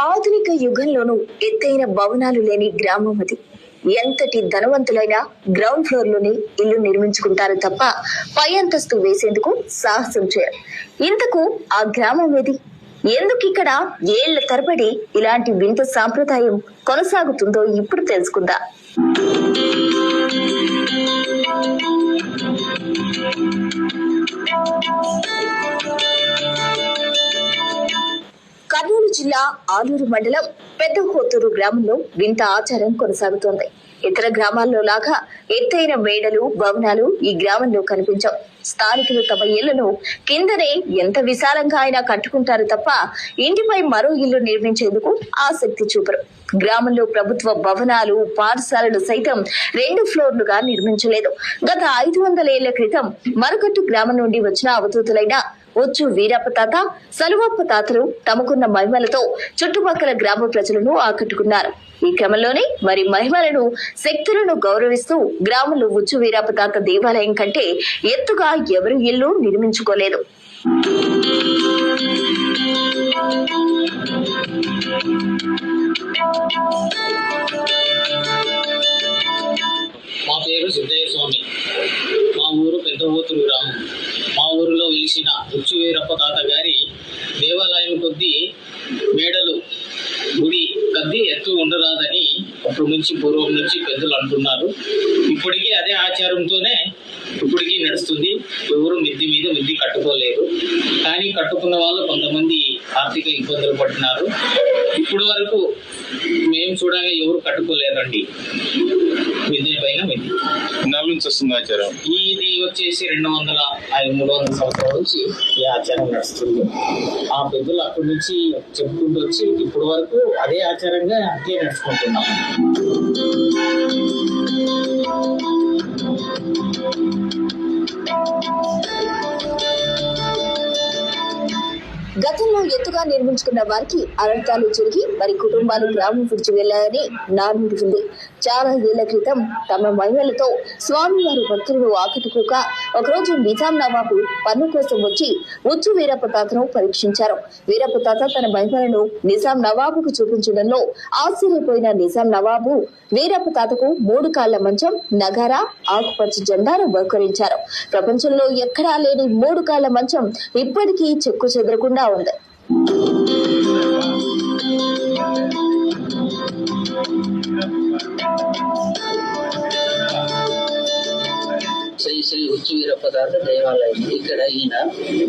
ఆధునిక యుగంలోనూ ఎత్తైన భవనాలు లేని గ్రామం అది. ఎంతటి ధనవంతులైనా గ్రౌండ్ ఫ్లోర్లోనే ఇల్లు నిర్మించుకుంటారు తప్ప పై అంతస్తు వేసేందుకు సాహసం చేయరు. ఇంతకు ఆ గ్రామం ఏది? ఎందుకు ఇక్కడ ఏళ్ళ తరబడి ఇలాంటి వింత సాంప్రదాయం కొనసాగుతుందో ఇప్పుడు తెలుసుకుందా. జిల్లా ఆలూరు మండలం పెద్ద హోతూరు గ్రామంలో వింత ఆచారం కొనసాగుతోంది. ఇతర గ్రామాల్లో లాగా ఎత్తైన మేడలు భవనాలు ఈ గ్రామంలో కనిపించవు. స్థానికులు తమ ఇళ్ళను కిందనే ఎంత విశాలంగా అయినా కట్టుకుంటారు తప్ప ఇంటిపై మరో ఇల్లు నిర్మించేందుకు ఆసక్తి చూపరు. గ్రామంలో ప్రభుత్వ భవనాలు పాఠశాలలు సైతం రెండు ఫ్లోర్లుగా నిర్మించలేదు. గత ఐదు వందల ఏళ్ళ క్రితం మరకట్టు గ్రామం నుండి వచ్చిన అవధూతులైన ఉచ్చు వీరప్ప తాత సలువప్ప తాతలు తమకున్న మహిమలతో చుట్టుపక్కల గ్రామ ప్రజలను ఆకట్టుకున్నారు. ఈ క్రమంలోనే మరి మహిమలను శక్తులను గౌరవిస్తూ గ్రామంలో ఉచ్చు వీరప్ప తాత దేవాలయం కంటే ఎత్తుగా ఎవరు ఇల్లు నిర్మించుకోలేదు. మా పేరు సిద్ధయ్య స్వామి. మా ఊరు పెద్దబోతురు గ్రామం. ఊరిలో వెలిసిన ఉచ్చు వీరప్ప తాత గారి దేవాలయం కొద్దీ మేడలు గుడి కద్ది ఎత్తు ఉండరాదని అప్పటి నుంచి పూర్వం నుంచి పెద్దలు అంటున్నారు. ఇప్పటికీ అదే ఆచారంతోనే ఇప్పటికీ నడుస్తుంది. ఎవరు మిద్ది మీద మిద్ది కట్టుకోలేరు. కానీ కట్టుకున్న వాళ్ళు కొంతమంది ఆర్థిక ఇబ్బందులు పడుతున్నారు. ఇప్పుడు వరకు మేము చూడగా ఎవరు కట్టుకోలేరండి మిద్ది నాలుగు నుంచి వస్తుంది ఆచారం. ఇది వచ్చేసి రెండు వందల ఐదు మూడు వందల సంవత్సరాల నుంచి ఈ ఆచారం నడుస్తుంది. ఆ పెద్దలు అక్కడి నుంచి చెప్పుకుంటూ వచ్చి ఇప్పటి వరకు అదే ఆచారంగా అదే నడుచుకుంటున్నాం. గతంలో ఎత్తుగా నిర్మించుకున్న వారికి అనర్థాలు జరిగి వారి కుటుంబాలు గ్రామం విడిచి వెళ్ళారని నానుడి ఉంది చాలా ఏళ్ళ క్రితం తమ మహిళలతో స్వామివారి భక్తులను ఆకట్టుకోక ఒకరోజు నిజాం నవాబు పన్ను కోసం వచ్చి ఉచ్చు వీరప్ప తాతను పరీక్షించారు. వీరప్ప తాత తన మహిళలను నిజాం నవాబుకు చూపించడంలో ఆశ్చర్యపోయిన నిజాం నవాబు వీరప్ప తాతకు మూడు కాళ్ళ మంచం నగారా ఆకుపచ్చ జెండాను బహుకరించారు. ప్రపంచంలో ఎక్కడా లేని మూడు కాళ్ళ మంచం ఇప్పటికీ చెక్కు చెదరకుండా ఉంది. శ్రీ శ్రీ ఉచ్చు వీరపదార్థ దేవాలయం. ఇక్కడ ఈయన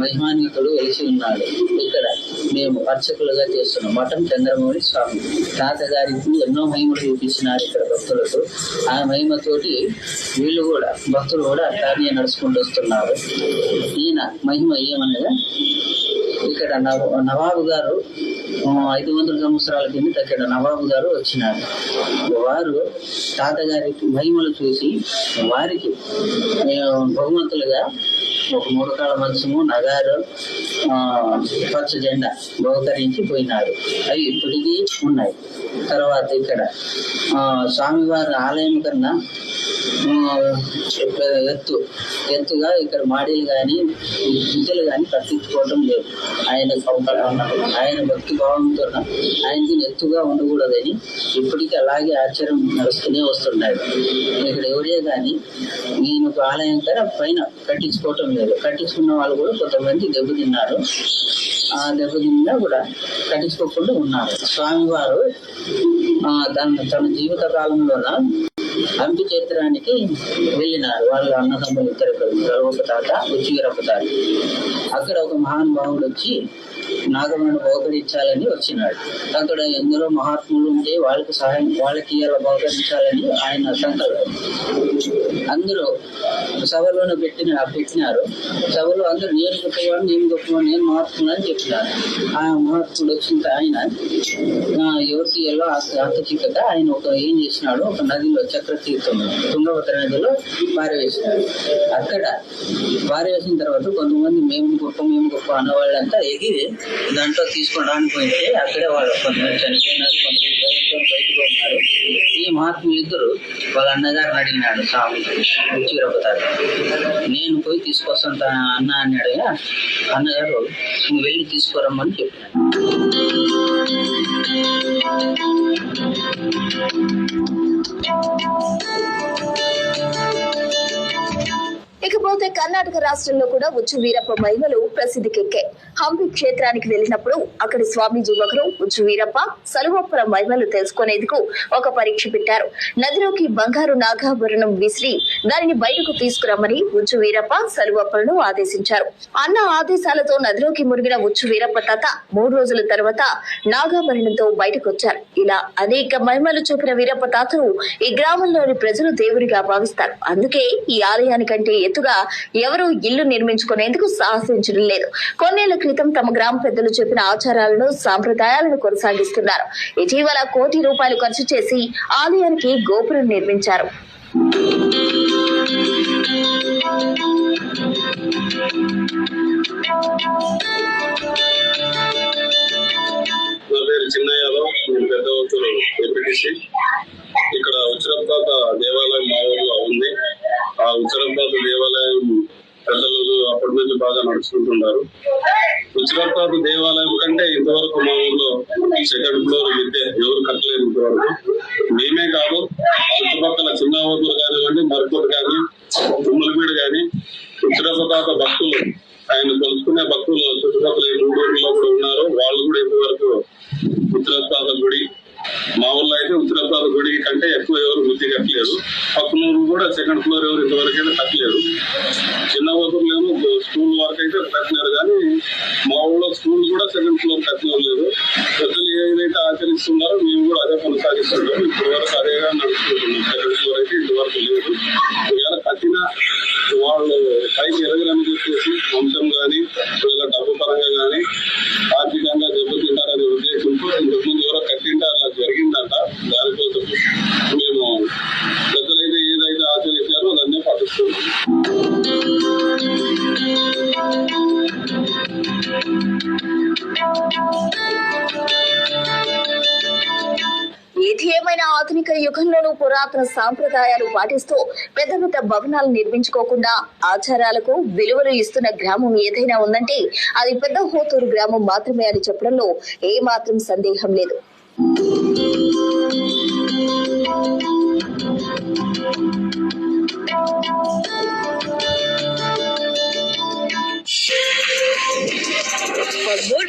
మహిమాన్వితుడు వెలిసి ఉన్నాడు. ఇక్కడ మేము అర్చకులుగా చేస్తున్నాం. మఠం చంద్రమౌళి స్వామి. తాతగారికి ఎన్నో మహిమలు చూపించినారు ఇక్కడ భక్తులకు. ఆ మహిమతోటి వీళ్ళు కూడా భక్తులు కూడా అట్లానే నడుచుకుంటూ వస్తున్నారు. ఈయన మహిమ ఏమనగా ఇక్కడ నవాబు గారు ఐదు వందల సంవత్సరాల కింద ఇక్కడ నవాబు గారు వచ్చినారు. వారు తాతగారి మహిమలు చూసి వారికి బహుమతులుగా ఒక మూడు కాల మంచము నగారు పచ్చ జెండా బహుకరించి పోయినారు. అవి ఇప్పటికీ ఉన్నాయి. తర్వాత ఇక్కడ స్వామివారి ఆలయం కన్నా ఎత్తు ఎత్తుగా ఇక్కడ మాడీలు కానీ విద్యలు కానీ కట్టించుకోవటం లేదు. ఆయన ఆయన భక్తి భావంతో ఆయనకి ఎత్తుగా ఉండకూడదని ఇప్పటికీ అలాగే ఆచారం నడుస్తూనే వస్తున్నాడు ఇక్కడ ఎవరే కానీ నేను ఆలయం కదా పైన కట్టించుకోవటం లేదు. కట్టించుకున్న వాళ్ళు కూడా కొంతమంది దెబ్బతిన్నారు. ఆ దెబ్బతిన్నా కూడా కట్టించుకోకుండా ఉన్నారు. స్వామివారు ఆ, తన తన జీవిత కాలంలోన హంపి క్షేత్రానికి వెళ్ళినారు. వాళ్ళ అన్నదమ్ములు ఇద్దరు గర్వప తాత ఉచ్చిగిరప్ప తాత. అక్కడ ఒక మహానుభావుడు వచ్చి నాగమ్మను బహుకరించాలని వచ్చినాడు. అక్కడ ఎందరో మహాత్ములు ఉంటే వాళ్ళకి సహాయం వాళ్ళకి ఇలా బహుకరించాలని ఆయన సంకల్పం. అందరూ సభలోనే పెట్టిన పెట్టినారు. సభలో అందరూ నేను గొప్పవాడు నేను గొప్పవాడు నేను మహాత్ముడు అని చెప్పినారు. ఆ మహాత్ముడు వచ్చిన ఆయన. ఎవరికి ఎలా అంత ఆయన ఒక ఏం చేసినాడు? ఒక నదిలో చక్ర తీర్థం తుంగభద్ర నదిలో పారవేసినాడు. అక్కడ పారవేసిన తర్వాత కొంతమంది మేము గొప్ప మేము గొప్ప అన్న వాళ్ళంతా ఎగిరి దాంట్లో తీసుకోవడానికి పోయితే అక్కడే వాళ్ళు కొంతమంది చనిపోయినారు కొంతమంది బయటకు ఉన్నారు. ఈ మహాత్ములు ఇద్దరు వాళ్ళ అన్నగారిని అడిగినాడు స్వామి ఉచ్చిరపతారు నేను పోయి తీసుకొస్తాను అన్న అని అడిగా అన్నగారు నువ్వు వెళ్ళి తీసుకురమ్మని చెప్పాను అలాగే కర్ణాటక రాష్ట్రంలో కూడా ఉచ్చు వీరప్ప మహిమలు ప్రసిద్ధికెక్కాయి హంపి క్షేత్రానికి వెళ్ళినప్పుడు అక్కడి స్వామీజీ ఒకరు ఉచ్చు వీరప్ప సలువప్పల మహిమలు తెలుసుకునేందుకు ఒక పరీక్ష పెట్టారు. నదిలోకి బంగారు నాగాభరణం విసిరి దానిని బయటకు తీసుకురమ్మని ఉచ్చు వీరప్ప సలువప్పలను ఆదేశించారు. అన్న ఆదేశాలతో నదిలోకి మురిగిన ఉచ్చు వీరప్ప తాత మూడు రోజుల తర్వాత నాగాభరణంతో బయటకు వచ్చారు ఇలా అనేక మహిమలు చూపిన వీరప్ప తాతను ఈ గ్రామంలోని ప్రజలు దేవుడిగా భావిస్తారు. అందుకే ఈ ఆలయానికంటే ఎత్తుగా ఎవరూ ఇల్లు నిర్మించుకునేందుకు సాహసించడం లేదు. కొన్నేళ్ళ క్రితం తమ గ్రామ పెద్దలు చెప్పిన ఆచారాలను సాంప్రదాయాలను కొనసాగిస్తున్నారు. ఇటీవల కోటి రూపాయలు ఖర్చు చేసి ఆలయానికి గోపురం నిర్మించారు. చిన్న యాదవ్. పెద్ద ఎంపీటీసీ ఇక్కడ ఉచ్చరపాత దేవాలయం మా ఊర్లో ఉంది ఆ ఉచ్చరపాత దేవాలయం పెద్దలు అప్పటి నుంచి బాగా నడుచుకుంటున్నారు ఉచ్చరపాత దేవాలయం కంటే ఇంతవరకు మా ఊళ్ళో సెకండ్ ఫ్లోర్ విద్య ఎవరు కట్టలేదు ఇంతవరకు మేమే కాదు చుట్టుపక్కల చిన్న ఊరు కానివ్వండి మరొకటి కానీ తుమ్మలపీడు కానీ ఉచ్చరపాత భక్తులు ఆయన కొలుసుకునే భక్తులు చుట్టుపక్కల ఈ మూడు ఊర్లో కూడా ఉన్నారు వాళ్ళు కూడా ఇంతవరకు ఉత్తరపాద గుడి మా ఊళ్ళో అయితే ఉత్తరపాద గుడి కంటే ఎక్కువ ఎవరు బుద్ధి పక్కన కూడా సెకండ్ ఫ్లోర్ ఎవరు ఇంతవరకు అయితే కట్టలేదు. చిన్న ఊరులేమో స్కూల్ వరకు అయితే తగ్గినారు కానీ మా ఊళ్ళో స్కూల్ కూడా సెకండ్ ఫ్లోర్ కట్టడం లేదు. పెద్దలు ఏదైతే ఆచరిస్తున్నారో మేము కూడా అదే కొనసాగిస్తున్నాం. ఇప్పటి వరకు అదేగా నడుచుకుంటున్నాం. సెకండ్ ఫ్లోర్ అయితే ఇంతవరకు లేదు. ఒకవేళ కట్టిన వాళ్ళు పైకి ఎదగలని చెప్పేసి వంశం కానీ ఒకవేళ డబ్బు పరంగా కానీ ఏది ఆధునిక యుగంలోనూ పురాతన సాంప్రదాయాలు పాటిస్తూ పెద్ద పెద్ద భవనాలు నిర్మించుకోకుండా ఆచారాలకు విలువలు ఇస్తున్న గ్రామం ఏదైనా ఉందంటే అది పెద్ద హోతూరు గ్రామం మాత్రమే అని చెప్పడంలో ఏ మాత్రం సందేహం లేదు. For more